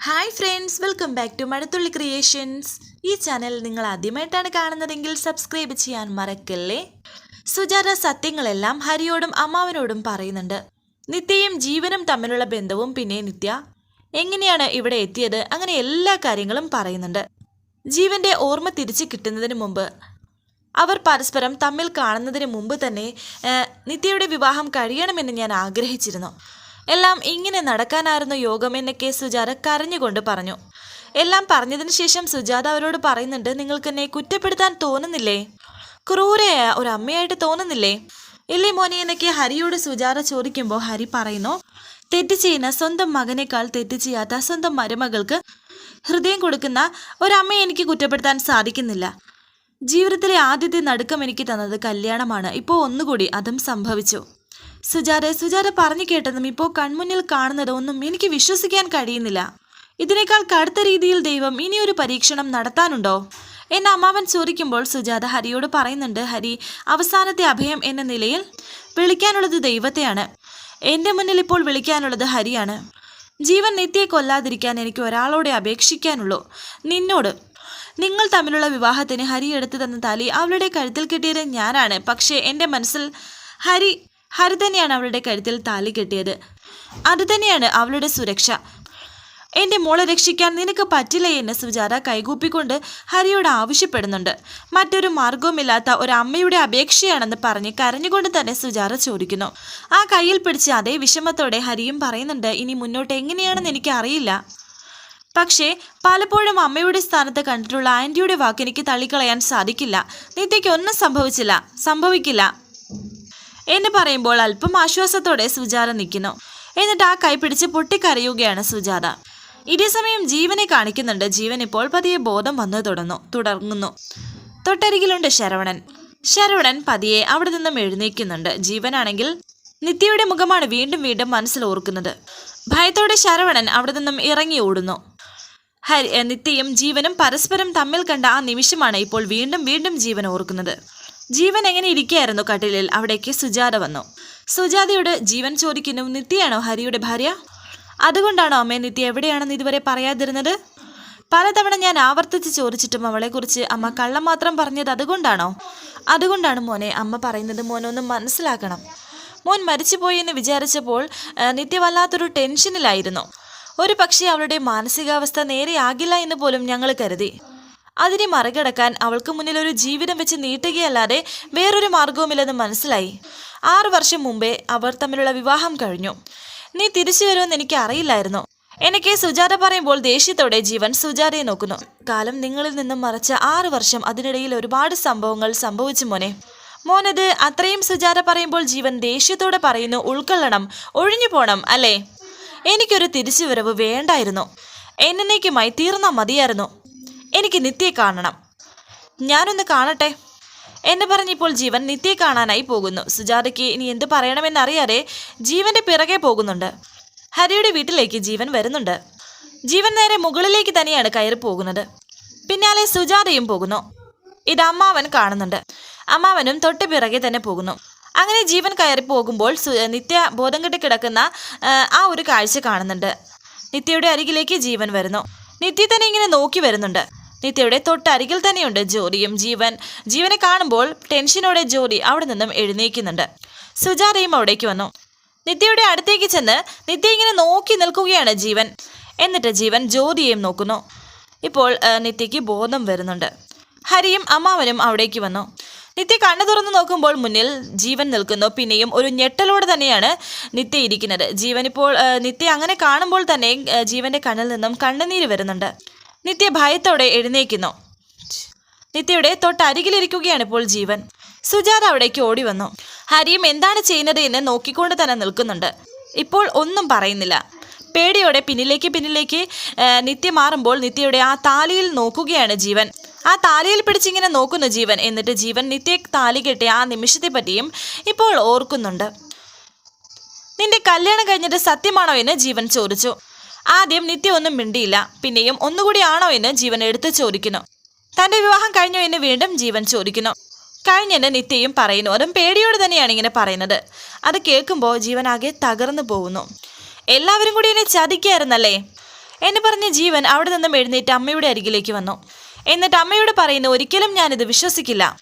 Hi friends welcome back to Mazhathulli creations ഈ channel നിങ്ങൾ ആദ്യമായിട്ടാണ് കാണുന്നതെങ്കിൽ സബ്സ്ക്രൈബ് ചെയ്യാൻ മറക്കല്ലേ? സുജാത സത്യങ്ങളെല്ലാം ഹരിയോടും അമ്മാവനോടും പറയുന്നുണ്ട്. നിത്യയും ജീവനും തമ്മിലുള്ള ബന്ധവും പിന്നെ നിത്യ. എങ്ങനെയാണ് ഇവിടെ എത്തിയത്? അങ്ങനെ എല്ലാ കാര്യങ്ങളും പറയുന്നുണ്ട്. ജീവന്റെ ഓർമ്മ തിരിച്ചു കിട്ടുന്നതിന് മുമ്പ് അവർ പരസ്പരം തമ്മിൽ കാണുന്നതിന് മുമ്പ് തന്നെ നിത്യയുടെ വിവാഹം കഴിയണമെന്ന് ഞാൻ ആഗ്രഹിച്ചിരുന്നു. എല്ലാം ഇങ്ങനെ നടക്കാനായിരുന്നു യോഗം എന്നൊക്കെ സുജാത കരഞ്ഞുകൊണ്ട് പറഞ്ഞു. എല്ലാം പറഞ്ഞതിന് ശേഷം സുജാത അവരോട് പറയുന്നുണ്ട് നിങ്ങൾക്ക് എന്നെ കുറ്റപ്പെടുത്താൻ തോന്നുന്നില്ലേ? ക്രൂരയായ ഒരു അമ്മയായിട്ട് തോന്നുന്നില്ലേ? ഇല്ലേ മോനെ എന്നൊക്കെ ഹരിയോട് സുജാത ചോദിക്കുമ്പോൾ ഹരി പറയുന്നു തെറ്റ് ചെയ്യുന്ന സ്വന്തം മകനേക്കാൾ തെറ്റ് ചെയ്യാത്ത സ്വന്തം മരുമകൾക്ക് ഹൃദയം കൊടുക്കുന്ന ഒരമ്മയെ എനിക്ക് കുറ്റപ്പെടുത്താൻ സാധിക്കുന്നില്ല. ജീവിതത്തിലെ ആദ്യത്തെ നടുക്കം എനിക്ക് തന്നത് കല്യാണമാണ്. ഇപ്പോൾ ഒന്നുകൂടി അതും സംഭവിച്ചു. സുജാത സുജാത പറഞ്ഞു കേട്ടതും ഇപ്പോൾ കൺമുന്നിൽ കാണുന്നത് ഒന്നും എനിക്ക് വിശ്വസിക്കാൻ കഴിയുന്നില്ല. ഇതിനേക്കാൾ കടുത്ത രീതിയിൽ ദൈവം ഇനിയൊരു പരീക്ഷണം നടത്താനുണ്ടോ? എന്നെ അമ്മാവൻ ചോദിക്കുമ്പോൾ സുജാത ഹരിയോട് പറയുന്നുണ്ട് ഹരി അവസാനത്തെ അഭയം എന്ന നിലയിൽ വിളിക്കാനുള്ളത് ദൈവത്തെയാണ്. എന്റെ മുന്നിൽ ഇപ്പോൾ വിളിക്കാനുള്ളത് ഹരിയാണ്. ജീവൻ നിത്യയെ കൊല്ലാതിരിക്കാൻ എനിക്ക് ഒരാളോടെ അപേക്ഷിക്കാനുള്ളൂ. നിന്നോട്. നിങ്ങൾ തമ്മിലുള്ള വിവാഹത്തിന് ഹരി എടുത്തു തന്ന താലി അവളുടെ കഴുത്തിൽ കിട്ടിയത് ഞാനാണ്. പക്ഷേ എന്റെ മനസ്സിൽ ഹരി ഹരി തന്നെയാണ് അവളുടെ കരുത്തിൽ താലി കെട്ടിയത്. അത് തന്നെയാണ് അവളുടെ സുരക്ഷ. എന്റെ മോളെ രക്ഷിക്കാൻ നിനക്ക് പറ്റില്ല എന്ന് സുജാത കൈകൂപ്പിക്കൊണ്ട് ഹരിയോട് ആവശ്യപ്പെടുന്നുണ്ട്. മറ്റൊരു മാർഗവുമില്ലാത്ത ഒരു അമ്മയുടെ അപേക്ഷയാണെന്ന് പറഞ്ഞ് കരഞ്ഞുകൊണ്ട് തന്നെ സുജാത ചോദിക്കുന്നു. ആ കയ്യിൽ പിടിച്ച് അതേ വിഷമത്തോടെ ഹരിയും പറയുന്നുണ്ട് ഇനി മുന്നോട്ട് എങ്ങനെയാണെന്ന് എനിക്ക് അറിയില്ല. പക്ഷേ പലപ്പോഴും അമ്മയുടെ സ്ഥാനത്ത് കണ്ടിട്ടുള്ള ആന്റിയുടെ വാക്ക് എനിക്ക് തള്ളിക്കളയാൻ സാധിക്കില്ല. നിത്യയ്ക്ക് ഒന്നും സംഭവിച്ചില്ല. സംഭവിക്കില്ല. എന്ന് പറയുമ്പോൾ അല്പം ആശ്വാസത്തോടെ സുജാത നിൽക്കുന്നു. എന്നിട്ട് ആ കൈ പിടിച്ച് പൊട്ടിക്കരയുകയാണ് സുജാത. ഇതേസമയം ജീവനെ കാണിക്കുന്നുണ്ട്. ജീവൻ ഇപ്പോൾ പതിയെ ബോധം വന്നു തുടങ്ങുന്നു തുടങ്ങുന്നു തൊട്ടരികിലുണ്ട് ശരവണൻ. ശരവണൻ പതിയെ അവിടെ നിന്നും എഴുന്നേക്കുന്നുണ്ട് ജീവനാണെങ്കിൽ നിത്യയുടെ മുഖമാണ് വീണ്ടും വീണ്ടും മനസ്സിൽ ഓർക്കുന്നത്. ഭയത്തോടെ ശരവണൻ അവിടെ നിന്നും ഇറങ്ങി ഓടുന്നു. ഹരി നിത്യയും ജീവനും പരസ്പരം തമ്മിൽ കണ്ട ആ നിമിഷമാണ് ഇപ്പോൾ വീണ്ടും വീണ്ടും ജീവൻ ഓർക്കുന്നത്. ജീവൻ എങ്ങനെ ഇരിക്കുകയായിരുന്നു കട്ടിലിൽ? അവിടേക്ക് സുജാത വന്നു. സുജാതയോട് ജീവൻ ചോദിക്കുന്നു. നിത്യയാണോ ഹരിയുടെ ഭാര്യ? അതുകൊണ്ടാണോ അമ്മേ നിത്യ എവിടെയാണെന്ന് ഇതുവരെ പറയാതിരുന്നത്? പലതവണ ഞാൻ ആവർത്തിച്ച് ചോദിച്ചിട്ടും അവളെക്കുറിച്ച് അമ്മ കള്ളം മാത്രം പറഞ്ഞത് അതുകൊണ്ടാണോ? അതുകൊണ്ടാണ് മോനെ അമ്മ പറയുന്നത് മോനൊന്ന് മനസ്സിലാക്കണം. മോൻ മരിച്ചുപോയി എന്ന് വിചാരിച്ചപ്പോൾ നിത്യ വല്ലാത്തൊരു ടെൻഷനിലായിരുന്നു. ഒരു പക്ഷേ അവളുടെ മാനസികാവസ്ഥ നേരെയാകില്ല എന്ന് പോലും ഞങ്ങൾ കരുതി. അതിനെ മറികടക്കാൻ അവൾക്ക് മുന്നിൽ ഒരു ജീവിതം വെച്ച് നീട്ടുകയല്ലാതെ വേറൊരു മാർഗവുമില്ലെന്ന് മനസ്സിലായി. ആറു വർഷം മുമ്പേ അവർ തമ്മിലുള്ള വിവാഹം കഴിഞ്ഞു. നീ തിരിച്ചു വരുമെന്ന് എനിക്ക് അറിയില്ലായിരുന്നു. എനിക്ക് സുജാത പറയുമ്പോൾ ദേഷ്യത്തോടെ ജീവൻ സുജാതയെ നോക്കുന്നു. കാലം നിങ്ങളിൽ നിന്നും മറച്ച ആറു വർഷം അതിനിടയിൽ ഒരുപാട് സംഭവങ്ങൾ സംഭവിച്ചു മോനെ. മോനത് അത്രയും സുജാത പറയുമ്പോൾ ജീവൻ ദേഷ്യത്തോടെ പറയുന്നു ഉൾക്കൊള്ളണം ഒഴിഞ്ഞു പോണം അല്ലേ? എനിക്കൊരു തിരിച്ചുവരവ് വേണ്ടായിരുന്നു. എന്നേക്കുമായി തീർന്നാൽ മതിയായിരുന്നു. എനിക്ക് നിത്യയെ കാണണം. ഞാനൊന്ന് കാണട്ടെ? എന്ന് പറഞ്ഞിപ്പോൾ ജീവൻ നിത്യയെ കാണാനായി പോകുന്നു. സുജാതയ്ക്ക് ഇനി എന്ത് പറയണമെന്നറിയാതെ ജീവന്റെ പിറകെ പോകുന്നുണ്ട്. ഹരിയുടെ വീട്ടിലേക്ക് ജീവൻ വരുന്നുണ്ട്. ജീവൻ നേരെ മുകളിലേക്ക് തന്നെയാണ് കയറി പോകുന്നത്. പിന്നാലെ സുജാതയും പോകുന്നു. ഇത് അമ്മാവൻ കാണുന്നുണ്ട്. അമ്മാവനും തൊട്ട് പിറകെ തന്നെ പോകുന്നു. അങ്ങനെ ജീവൻ കയറി പോകുമ്പോൾ നിത്യ ബോധം കെട്ടി കിടക്കുന്ന ആ, ഒരു കാഴ്ച കാണുന്നുണ്ട്. നിത്യയുടെ അരികിലേക്ക് ജീവൻ വരുന്നു. നിത്യ തന്നെ ഇങ്ങനെ നോക്കി വരുന്നുണ്ട്. നിത്യയുടെ തൊട്ടരികിൽ തന്നെയുണ്ട് ജോലിയും ജീവൻ. ജീവനെ കാണുമ്പോൾ ടെൻഷനോടെ ജോലി അവിടെ നിന്നും എഴുന്നേക്കുന്നുണ്ട് സുജാതയും അവിടേക്ക് വന്നു. നിത്യയുടെ അടുത്തേക്ക് ചെന്ന് നിത്യ ഇങ്ങനെ നോക്കി നിൽക്കുകയാണ് ജീവൻ. എന്നിട്ട് ജീവൻ ജ്യോതിയെയും നോക്കുന്നു. ഇപ്പോൾ നിത്യയ്ക്ക് ബോധം വരുന്നുണ്ട്. ഹരിയും അമ്മാവനും അവിടേക്ക് വന്നു. നിത്യ കണ്ണു തുറന്നു നോക്കുമ്പോൾ മുന്നിൽ ജീവൻ നിൽക്കുന്നു. പിന്നെയും ഒരു ഞെട്ടലോടെ തന്നെയാണ് നിത്യ ഇരിക്കുന്നത്. ജീവൻ ഇപ്പോൾ നിത്യ അങ്ങനെ കാണുമ്പോൾ തന്നെ ജീവന്റെ കണ്ണിൽ നിന്നും കണ്ണുനീര് വരുന്നുണ്ട്. നിത്യ ഭയത്തോടെ എഴുന്നേക്കുന്നു. നിത്യയുടെ തൊട്ടരികിലിരിക്കുകയാണ് ഇപ്പോൾ ജീവൻ. സുജാത അവിടേക്ക് ഓടി വന്നു ഹരിയും എന്താണ് ചെയ്യുന്നത് എന്ന് നോക്കിക്കൊണ്ട് തന്നെ നിൽക്കുന്നുണ്ട്. ഇപ്പോൾ ഒന്നും പറയുന്നില്ല. പേടിയോടെ പിന്നിലേക്ക് പിന്നിലേക്ക് നിത്യ മാറുമ്പോൾ നിത്യയുടെ ആ താലിയിൽ നോക്കുകയാണ് ജീവൻ. ആ താലിയിൽ പിടിച്ചിങ്ങനെ നോക്കുന്നു ജീവൻ. എന്നിട്ട് ജീവൻ നിത്യ താലി കെട്ടിയ ആ നിമിഷത്തെ പറ്റിയും ഇപ്പോൾ ഓർക്കുന്നുണ്ട്. നിന്റെ കല്യാണം കഴിഞ്ഞിട്ട് സത്യമാണോ എന്ന് ജീവൻ ചോദിച്ചു. ആദ്യം നിത്യ ഒന്നും മിണ്ടിയില്ല. പിന്നെയും ഒന്നുകൂടി ആണോ എന്ന് ജീവൻ എടുത്ത് ചോദിക്കുന്നു. തന്റെ വിവാഹം കഴിഞ്ഞോ എന്ന് വീണ്ടും ജീവൻ ചോദിക്കുന്നു. കഴിഞ്ഞെന്ന് നിത്യയും പറയുന്നു. അതും പേടിയോട് തന്നെയാണ് ഇങ്ങനെ പറയുന്നത്. അത് കേൾക്കുമ്പോൾ ജീവൻ ആകെ തകർന്നു പോകുന്നു. എല്ലാവരും കൂടി എന്നെ ചതിക്കായിരുന്നല്ലേ? എന്ന് പറഞ്ഞ് ജീവൻ അവിടെ നിന്നും എഴുന്നേറ്റ് അമ്മയുടെ അരികിലേക്ക് വന്നു. എന്നിട്ട് അമ്മയോട് പറയുന്നു ഒരിക്കലും ഞാനിത് വിശ്വസിക്കില്ല.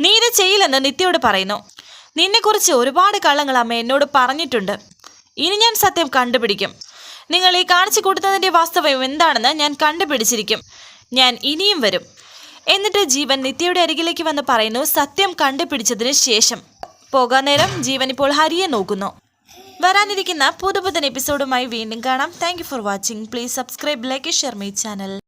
നീ ഇത് ചെയ്യില്ലെന്ന് നിത്യയോട് പറയുന്നു. നിന്നെക്കുറിച്ച് ഒരുപാട് കള്ളങ്ങൾ അമ്മ എന്നോട് പറഞ്ഞിട്ടുണ്ട്. ഇനി ഞാൻ സത്യം കണ്ടുപിടിക്കും. നിങ്ങൾ ഈ കാണിച്ചു കൊടുത്തതിന്റെ വാസ്തവം എന്താണെന്ന് ഞാൻ കണ്ടുപിടിച്ചിരിക്കും. ഞാൻ ഇനിയും വരും. എന്നിട്ട് ജീവൻ നിത്യയുടെ അരികിലേക്ക് വന്ന് പറയുന്നു സത്യം കണ്ടുപിടിച്ചതിന് ശേഷം. പോകാൻ നേരം ജീവൻ ഇപ്പോൾ ഹരിയെ നോക്കുന്നു. വരാനിരിക്കുന്ന പുതുപുതൻ എപ്പിസോഡുമായി വീണ്ടും കാണാം. Thank for watching please subscribe like share my channel